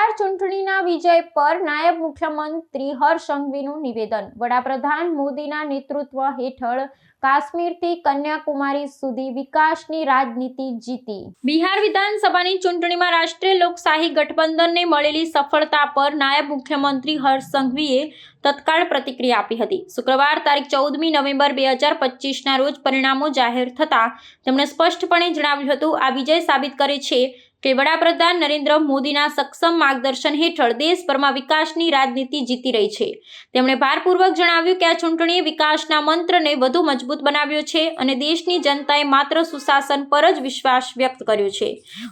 બિહાર ચૂંટણીના વિજય પર નાયબ મુખ્યમંત્રી હર્ષ નિવેદન. વડાપ્રધાન મોદીના નેતૃત્વ હેઠળ કાશ્મીરથી કન્યાકુમારી સુધી વિકાસની રાજનીતિ જીતી. બિહાર વિધાનસભાની ચૂંટણીમાં રાષ્ટ્રીય લોકશાહી ગઠબંધનને મળેલી સફળતા પર નાયબ મુખ્યમંત્રી હર્ષ સંઘવીએ તત્કાળ પ્રતિક્રિયા આપી હતી. શુક્રવાર તારીખ ચૌદમી નવેમ્બર બે હજાર પચીસના રોજ પરિણામો જાહેર થતાં તેમણે સ્પષ્ટપણે જણાવ્યું હતું, આ વિજય સાબિત કરે છે કે વડાપ્રધાન નરેન્દ્ર મોદીના સક્ષમ માર્ગદર્શન હેઠળ દેશભરમાં વિકાસની રાજનીતિ જીતી રહી છે. તેમણે ભારપૂર્વક જણાવ્યું કે આ ચૂંટણીએ વિકાસના મંત્રને વધુ મજબૂત બનાવ્યો છે અને દેશની જનતાએ માત્ર સુશાસન પર જ વિશ્વાસ વ્યક્ત કર્યો છે.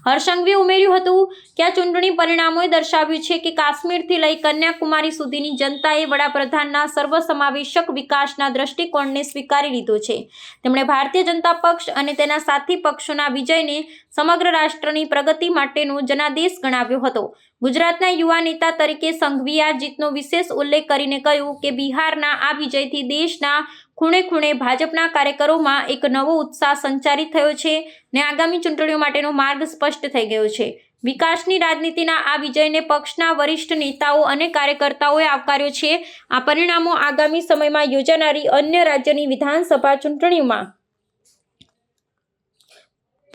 હર્ષંઘવીએ ઉમેર્યું હતું કે આ ચૂંટણી પરિણામોએ દર્શાવ્યું છે કે કાશ્મીરથી લઈ કન્યાકુમારી સુધીની જનતાએ વડાપ્રધાનના સર્વસમાવેશક વિકાસના દ્રષ્ટિકોણને સ્વીકારી લીધો છે. તેમણે ભારતીય જનતા પક્ષ અને તેના સાથી પક્ષોના વિજયને સમગ્ર રાષ્ટ્રની પ્રગતિ માટેનો જનાદેશ ગણાવ્યો હતો. ગુજરાતના યુવા નેતા તરીકે સંઘવીએ આ જીતનો વિશેષ ઉલ્લેખ કરીને કહ્યું કે બિહારના આ વિજયથી દેશના ખૂણે ખૂણે ભાજપના કાર્યકરોમાં એક નવો ઉત્સાહ સંચારિત થયો છે ને આગામી ચૂંટણીઓ માટેનો માર્ગ સ્પષ્ટ થઈ ગયો છે. વિકાસની રાજનીતિના આ વિજયને પક્ષના વરિષ્ઠ નેતાઓ અને કાર્યકર્તાઓએ આવકાર્યો છે. આ પરિણામો આગામી સમયમાં યોજાનારી અન્ય રાજ્યની વિધાનસભા ચૂંટણીઓમાં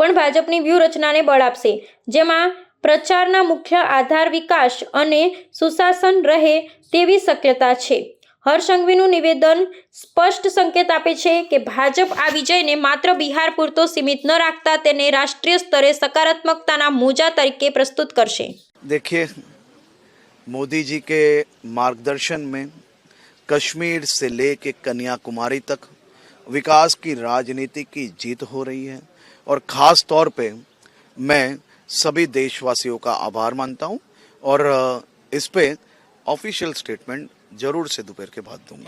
પણ ભાજપની વ્યૂહરચનાને બળ આપશે જેમાં પ્રચારના મુખ્ય આધાર વિકાસ અને સુશાસન રહે તેવી શક્યતા છે હર્ષંઘવીનું નિવેદન સ્પષ્ટ સંકેત આપે છે કે ભાજપ આ વિજયને માત્ર બિહાર પૂરતો સીમિત ન રાખતા તેને રાષ્ટ્રીય સ્તરે સકારાત્મકતાના મોજા તરીકે પ્રસ્તુત કરશે देखिए मोदी जी के मार्गदर्शन में कश्मीर से लेके कन्याकुमारी तक विकास की राजनीति की जीत हो रही है और ख़ास तौर पे मैं सभी देशवासियों का आभार मानता हूँ और अ, इस पे ऑफिशियल स्टेटमेंट जरूर से दोपहर के बाद दूंगा